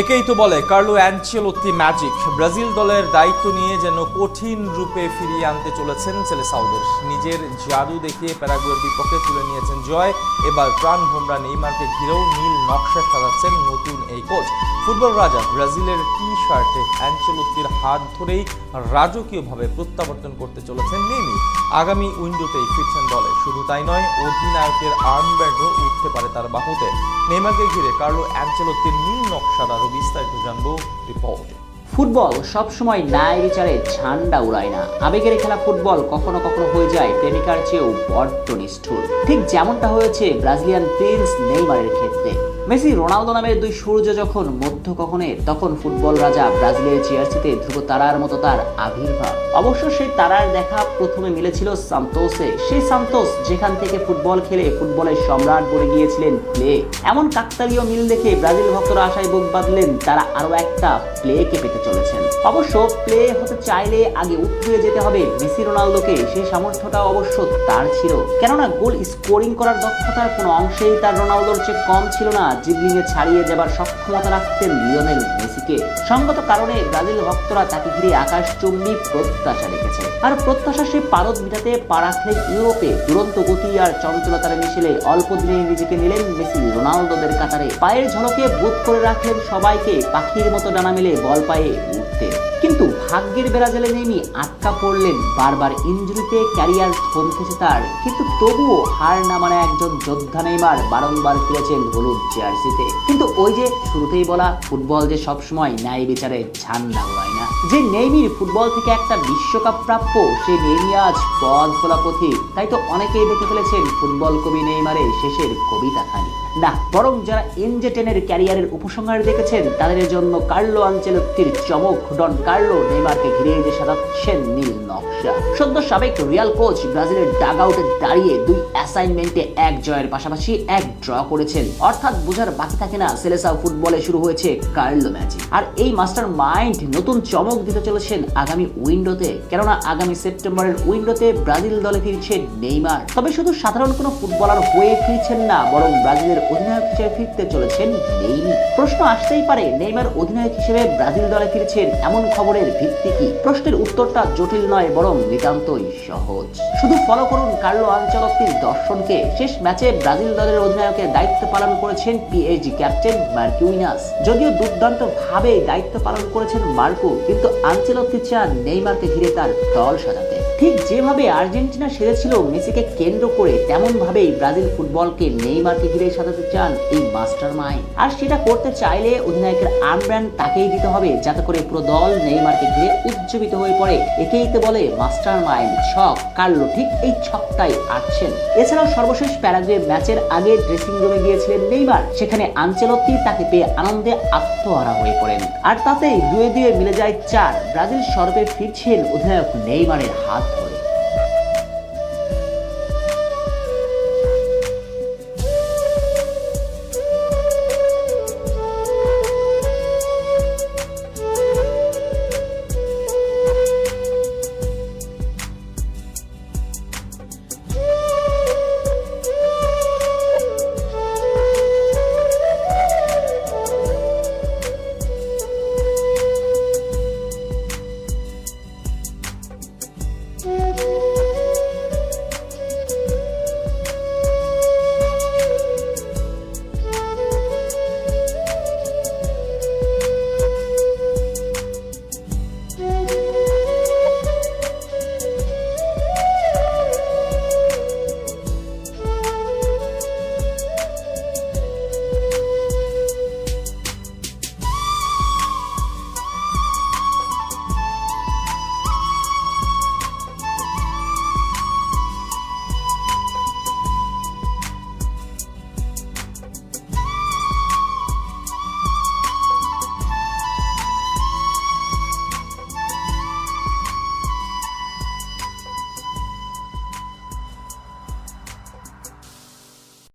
একেই তো বলে কার্লো অ্যাঞ্চেলোত্তি ম্যাজিক। ব্রাজিল দলের দায়িত্ব নিয়ে যেন কঠিন রূপে ফিরিয়ে আনতে চলেছেন সেলেসাউদের। নিজের জাদু দেখিয়ে প্যারাগুয়ের বিপক্ষে তুলে নিয়েছেন জয়। এবার প্রাণ ভোমরা নেইমারকে ঘিরেও নীল নকশা সাজাচ্ছেন নতুন এই কোচ। ফুটবল রাজা ব্রাজিলের টি শার্টে অ্যাঞ্চেলোত্তির হাত ধরেই রাজকীয়ভাবে প্রত্যাবর্তন করতে চলেছেন নেইমি আগামী উইন্ডোতেই ফিরছেন দলে। শুধু তাই নয়, অধিনায়কের আর্মব্যান্ডও তার বাহুতে। নেইমারকে ঘিরে কার্লো অ্যাঞ্চেলোত্তির নীল নকশার আরও বিস্তারিত জানব রিপোর্টে। ফুটবল সবসময় ন্যায় বিচারে ঝান্ডা উড়ায় না। আবেগের খেলা ফুটবল কখনো কখনো হয়ে যায় প্রেমিকার চেয়েও বড্ড নিষ্ঠুর। ঠিক যেমনটা হয়েছে ব্রাজিলিয়ান প্রিন্স নেইমারের ক্ষেত্রে। মেসি রোনালদো নামের দুই সূর্য যখন মধ্য কখনে, তখন ফুটবল রাজা ব্রাজিলের চেয়ারসিতে ধ্রুব তারার মতো তার আবির্ভাব। অবশ্য সেই তারার দেখা প্রথমে মিলেছিল সান্তোসে। সেই সান্তোস যেখান থেকে ফুটবল খেলে ফুটবলের সম্রাট বলে গিয়েছিলেন প্লে। এমন কাকতালীয় মিল দেখে ব্রাজিল ভক্তরা আশায় বুক বাঁধলেন, তারা আরও একটা প্লেকে পেতে চলেছেন। অবশ্য প্লে হতে চাইলে আগে উঠে যেতে হবে মেসি রোনালদোকে। সেই সামর্থ্যটা অবশ্য তার ছিল। কেননা গোল স্কোরিং করার দক্ষতার কোনো অংশেই তার রোনালদোর চেয়ে কম ছিল না। জিবলিংয়ে ছাড়িয়ে যাবার সক্ষমতা রাখতেন লিওনেল মেসিকে। সঙ্গত কারণে ব্রাজিল ভক্তরা তাকে ঘিরে আকাশচুম্বী প্রত্যাশা রেখেছে। আর প্রত্যাশা সে পারদ মিটাতে পা রাখলেন ইউরোপে দুরন্ত গতি আর চঞ্চলতার মিশেলে অল্প দিনে নিজেকে নিলেন মেসি। রোনালদোদের কাতারে পায়ের ঝলকে বুথ করে রাখলেন সবাইকে, পাখির মতো ডানা মেলে বল পায়ে উঠতে কিন্তু ভাগ্যের বেড়াজালে নেমে আটকা পড়লেন বারবার ইঞ্জুরিতে ক্যারিয়ার থমকেছে তার। কিন্তু তবুও হার না মানে একজন যোদ্ধা নেইমার বারংবার ফিরেছেন হলুদ জার্সিতে। কিন্তু ওই যে শুরুতেই বলা ফুটবল যে সবসময় ন্যায় বিচারে ঝান্ডা উড়ায় না। যে নেইমির ফুটবল থেকে একটা বিশ্বকাপ প্রাপ্য, সে নেইমি আজ পদ খোলা পথিক। তাই তো অনেকেই দেখে ফেলেছেন ফুটবল কবি নেইমারের শেষের কবিতা খানি না, বরং যারা এনজে টেনের ক্যারিয়ারের উপসংহার দেখেছেন, তাদের জন্য কার্লো আঞ্চেলত্তির চমক ডন কার্লো নেইমারকে ঘিরে যে সাজাচ্ছেন নীল নকশা। সদ্য সাবেক রিয়াল কোচ ব্রাজিলের ডাগ আউটে দাঁড়িয়ে দুই অ্যাসাইনমেন্টে এক জয়ের পাশাপাশি এক ড্র করেছেন। অর্থাৎ বোঝার বাকি থাকে না, সেলেসাও ফুটবলে শুরু হয়েছে কার্লো ম্যাচে। আর এই মাস্টার মাইন্ড নতুন চমক দিতে চলেছেন আগামী উইন্ডোতে, কেননা আগামী সেপ্টেম্বরের উইন্ডোতে ব্রাজিল দলে ফিরছে নেইমার। তবে শুধু সাধারণ কোনো ফুটবলার হয়ে ফিরছেন না, বরং ব্রাজিলের অধিনায়ক হিসেবে ফিরতে চলেছেন নেইমি প্রশ্ন আসতেই পারে, নেইমার অধিনায়ক হিসেবে ব্রাজিল দলে ফিরছেন এমন খবরের ভিত্তি কি? প্রশ্নের উত্তরটা জটিল নয়, বরং নিতান্তই সহজ। শুধু ফলো করুন কার্লো আঞ্চলত্তির দর্শনকে। শেষ ম্যাচে ব্রাজিল দলের অধিনায়কের দায়িত্ব পালন করেছেন পিএইচজি ক্যাপ্টেন মার্কিউইনাস যদিও দুর্দান্ত ভাবে দায়িত্ব পালন করেছেন মার্কো, কিন্তু আঞ্চলত্তি চান নেইমারকে ঘিরে তার দল সাজাতে। ঠিক যেভাবে আর্জেন্টিনা সেরেছিল, মেসিকে কেন্দ্র করে তেমন ভাবেই ব্রাজিল ফুটবলকে নেইমারকে ঘিরে সাজাতে চান এই মাস্টার মাইন্ড আর সেটা করতে চাইলে অধিনায়কের আর্মব্র্যান্ড তাকেই দিতে হবে, যাতে করে পুরো দল নেইমারকে ঘিরে উজ্জীবিত হয়ে পড়ে। একেই তো বলে মাস্টার মাইন্ড ছক। কার্লো ঠিক এই ছকটাই আটছেন। এছাড়াও সর্বশেষ প্যারাগুয়ে ম্যাচের আগে ড্রেসিং রুমে গিয়েছিলেন নেইমার। সেখানে আঞ্চেলত্তি তাকে পেয়ে আনন্দে আত্মহারা হয়ে পড়েন। আর তাতেই দুয়ে দুয়ে মিলে যায় চার। ব্রাজিল সর্বে ফিরছেন অধিনায়ক নেইমারের হাত